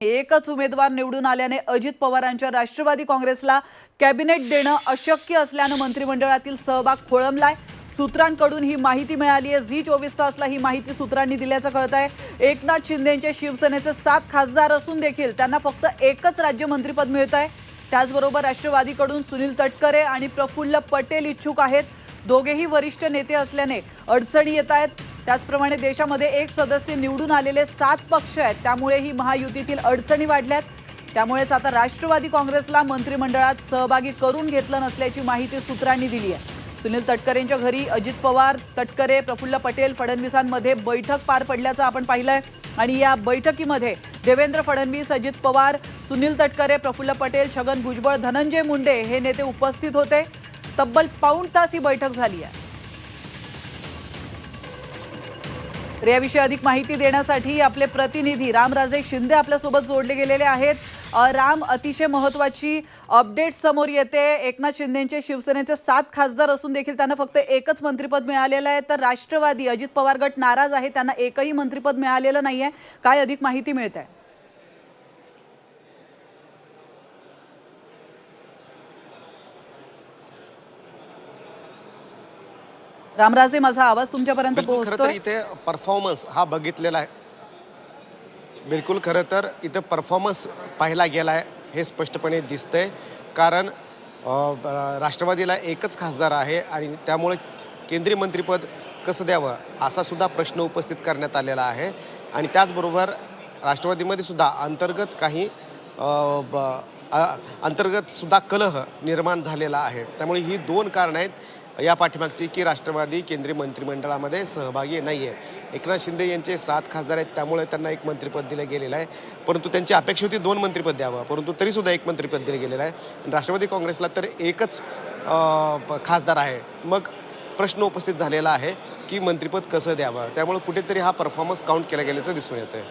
एकच उमेदवार निवडून आल्याने अजित पवारांच्या राष्ट्रवादी काँग्रेसला कॅबिनेट देणं अशक्य असल्यानं मंत्रिमंडळातील सहभाग खोळंबलाय. सूत्रांकडून ही माहिती मिळाली आहे झी चोवीस तासला ही माहिती सूत्रांनी दिल्याचं कळत आहे एकनाथ शिंदेचे शिवसेनेचे सात खासदार असून देखील त्यांना फक्त एकच राज्यमंत्रीपद मिळत आहे त्याचबरोबर राष्ट्रवादीकडून सुनील तटकरे आणि प्रफुल्ल पटेल इच्छुक आहेत. दोघेही वरिष्ठ नेते असल्याने अडचणी येत आहेत त्याचप्रमाणे देशामध्ये एक सदस्य निवडून आलेले सात पक्ष आहेत. त्यामुळे ही महायुतीतील अडचणी वाढल्यात. त्यामुळेच आता राष्ट्रवादी काँग्रेसला मंत्रिमंडळात सहभागी करून घेतलं नसल्याची माहिती सूत्रांनी दिली आहे. सुनील तटकरेंच्या घरी अजित पवार तटकरे प्रफुल्ल पटेल फडणवीसांमध्ये बैठक पार पडल्याचं आपण पाहिलंय. आणि या बैठकीमध्ये देवेंद्र फडणवीस अजित पवार सुनील तटकरे प्रफुल्ल पटेल छगन भुजबळ धनंजय मुंडे हे नेते उपस्थित होते. तब्बल पाऊण तास ही बैठक झाली आहे. तर याविषयी अधिक माहिती देण्यासाठी आपले प्रतिनिधी रामराजे शिंदे आपल्यासोबत जोडले गेलेले आहेत. राम अतिशय महत्वाची अपडेट समोर येते. एकनाथ शिंदेचे शिवसेनेचे सात खासदार असून देखील त्यांना फक्त एकच मंत्रिपद मिळालेलं आहे. तर राष्ट्रवादी अजित पवार गट नाराज आहे त्यांना एकही मंत्रिपद मिळालेलं नाहीये. काय अधिक माहिती मिळत? आहे रामराजे माझा आवाज तुमच्यापर्यंत पोहोचतोय? इथे परफॉर्मन्स हा बघितलेला आहे. बिलकुल खरं तर इथं परफॉर्मन्स पाहिला गेला आहे हे स्पष्टपणे दिसतंय. कारण राष्ट्रवादीला एकच खासदार आहे आणि त्यामुळे केंद्रीय मंत्रिपद कसं द्यावं असा सुद्धा प्रश्न उपस्थित करण्यात आलेला आहे. आणि त्याचबरोबर राष्ट्रवादीमध्ये सुद्धा अंतर्गत काही अ, ब- अ- अंतर्गत सुद्धा कलह निर्माण झालेला आहे. त्यामुळे ही दोन कारणं आहेत. या पाठीमागची की राष्ट्रवादी केंद्रीय मंत्रिमंडळामध्ये सहभागी नाही आहे एकनाथ शिंदे यांचे सात खासदार आहेत त्यामुळे त्यांना एक मंत्रिपद दिलं गेलेलं आहे. परंतु त्यांची अपेक्षा होती दोन मंत्रिपद द्यावं परंतु तरीसुद्धा एक मंत्रिपद दिलं गेलेलं आहे. आणि राष्ट्रवादी काँग्रेसला तर एकच प- खासदार आहे. मग प्रश्न उपस्थित झालेला आहे की मंत्रिपद कसं द्यावं? त्यामुळे कुठेतरी हा परफॉर्मन्स काउंट केला गेल्याचं दिसून येतं आहे